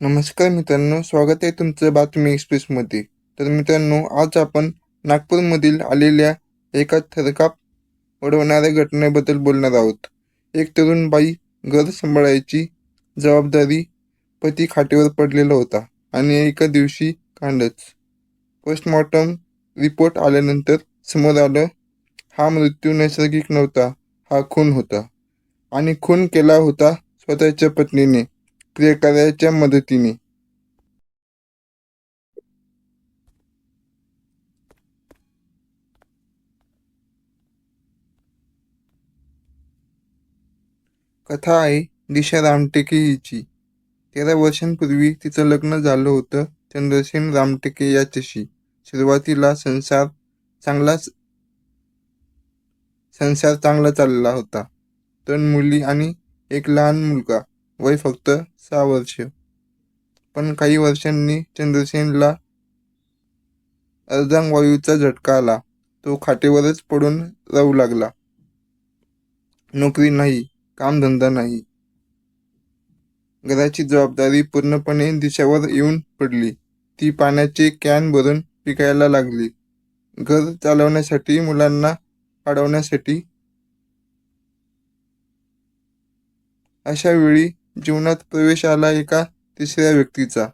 नमस्कार मित्रांनो स्वागत आहे तुमचं बातमी एक्सप्रेसमध्ये. तर मित्रांनो आज आपण नागपूरमधील आलेल्या एका थरकाप उडवणाऱ्या घटनेबद्दल बोलणार आहोत. एक तरुण बाई घर सांभाळायची जबाबदारी पती खाटेवर पडलेला होता आणि एका दिवशी कांडच. पोस्टमॉर्टम रिपोर्ट आल्यानंतर समोर आलं हा मृत्यू नैसर्गिक नव्हता हा खून होता आणि खून केला होता स्वतःच्या पत्नीने. प्रियकराच्या मदतीने. कथा आहे दिशा रामटेके हिची तेरा वर्षांपूर्वी तिचं लग्न झालं होतं चंद्रसेन रामटेके याच्याशी. सुरुवातीला संसार चांगलाच संसार चांगला चालला होता. दोन मुली आणि एक लहान मुलगा. वय फक्त सहा वर्ष. पण काही वर्षांनी चंद्रसेनला अर्धांगवायूचा झटका आला. तो खाटेवरच पडून राहू लागला. नोकरी नाही कामधंदा नाही. घराची जबाबदारी पूर्णपणे दिशावर येऊन पडली. ती पाण्याचे कॅन भरून विकायला लागली. घर चालवण्यासाठी मुलांना वाढवण्यासाठी अशा वेळी जीवनात प्रवेश आला एका तिसऱ्या व्यक्तीचा.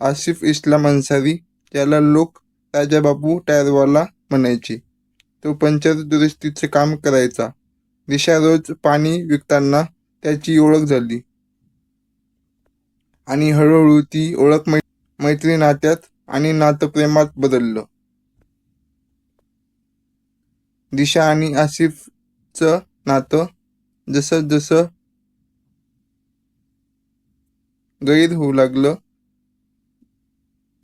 आसिफ इस्लाम अन्सारी याला लोक राजाबाबू टायरवाला म्हणायचे. तो पंचर दुरुस्तीचे काम करायचा. दिशा रोज पाणी विकताना त्याची ओळख झाली. आणि हळूहळू ती ओळख मै मैत्री नात्यात आणि नातप्रेमात बदललं. दिशा आणि आसिफचं नातं जसं जसं गैर होऊ लागलं.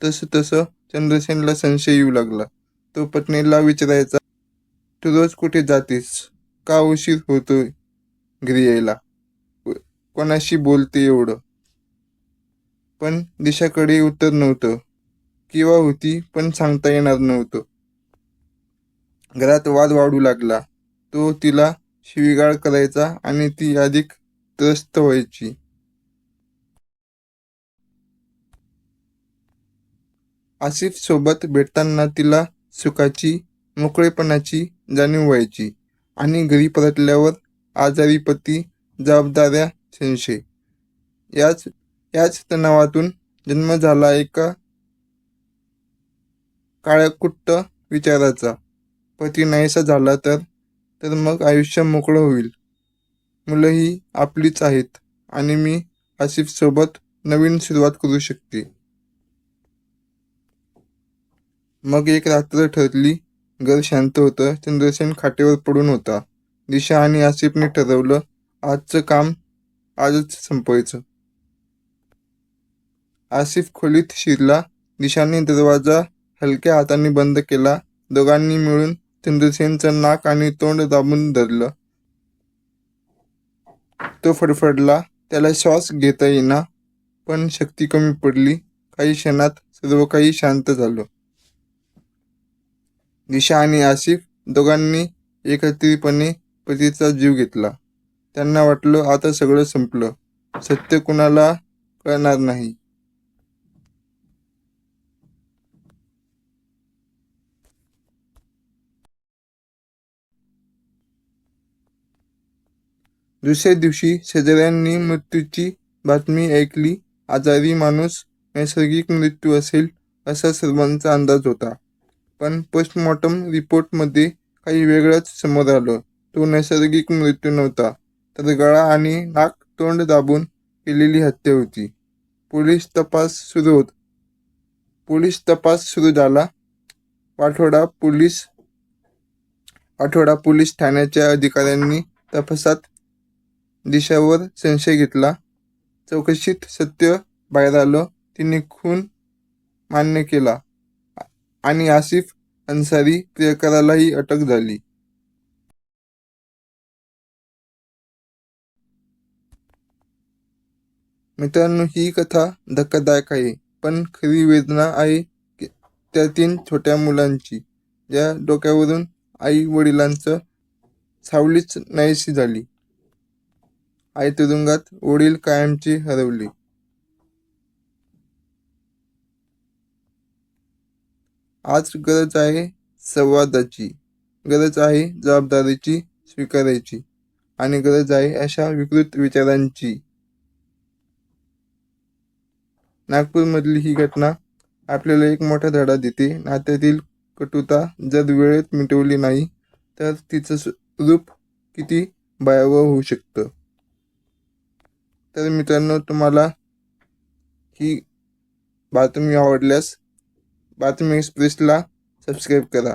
तसं तसं चंद्रसेनला संशय येऊ लागला. तो पत्नीला विचारायचा तू रोज कुठे जातेस? का उशीर होतोय घरी यायला? कोणाशी बोलते एवढं? पण दिशाकडे उत्तर नव्हतं. किंवा होती पण सांगता येणार नव्हतं. घरात वाद वाढू लागला. तो तिला शिवीगाळ करायचा आणि ती अधिक त्रस्त व्हायची. आसिफसोबत भेटताना तिला सुखाची मोकळेपणाची जाणीव व्हायची आणि घरी परतल्यावर आजारी पती जबाबदाऱ्या संशय याच याच तणावातून जन्म झाला एका काळ्याकुट्ट विचाराचा. पती नाहीसा झाला तर तर मग आयुष्य मोकळं होईल. मुलंही आपलीच आहेत आणि मी आसिफसोबत नवीन सुरुवात करू शकते. मग एक रात्र ठरली. घर शांत होतं. चंद्रसेन खाटेवर पडून होता. दिशा आणि आसिफने ठरवलं आजचं काम आजच संपवायचं. आसिफ खोलीत शिरला. दिशाने दरवाजा हलक्या हाताने बंद केला. दोघांनी मिळून चंद्रसेनचं नाक आणि तोंड दाबून धरलं. तो फडफडला. त्याला श्वास घेता येईना पण शक्ती कमी पडली. काही क्षणात सर्व काही शांत झालं. दिशा आणि आसिफ दोघांनी एकत्रितपणे पतीचा जीव घेतला. त्यांना वाटलं आता सगळं संपलं. सत्य कुणाला कळणार नाही. दुसऱ्या दिवशी शेजाऱ्यांनी मृत्यूची बातमी ऐकली. आजारी माणूस नैसर्गिक मृत्यू असेल असा सर्वांचा अंदाज होता. पण पोस्टमॉर्टम रिपोर्टमध्ये काही वेगळंच समोर आलं. तो नैसर्गिक मृत्यू नव्हता. तर गळा आणि नाक तोंड दाबून केलेली हत्या होती. पोलीस तपास सुरू होत पोलीस तपास सुरू झाला. पाठोडा पोलीस आठवडा पोलीस ठाण्याच्या अधिकाऱ्यांनी तपासात दिशावर संशय घेतला. चौकशीत सत्य बाहेर आलं. तिने खून मान्य केला. आणि आसिफ अन्सारी प्रियकरालाही अटक झाली. मित्रांनो ही कथा धक्कादायक आहे पण खरी वेदना आहे त्या तीन छोट्या मुलांची ज्या डोक्यावरून आई वडिलांचं सावलीच नाहीशी झाली. आई तुरुंगात वडील कायमची हरवली. आज गरज आहे संवादाची. गरज आहे जबाबदारीची स्वीकारायची. आणि गरज आहे अशा विकृत विचारांची. नागपूरमधली ही घटना आपल्याला एक मोठा धडा देते. नात्यातील कटुता जर वेळेत मिटवली नाही तर तिचं रूप किती भयावह होऊ शकतं. तर मित्रांनो तुम्हाला ही बातमी आवडल्यास बातमी एक्सप्रेसला सबस्क्राईब करा.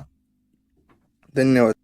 धन्यवाद.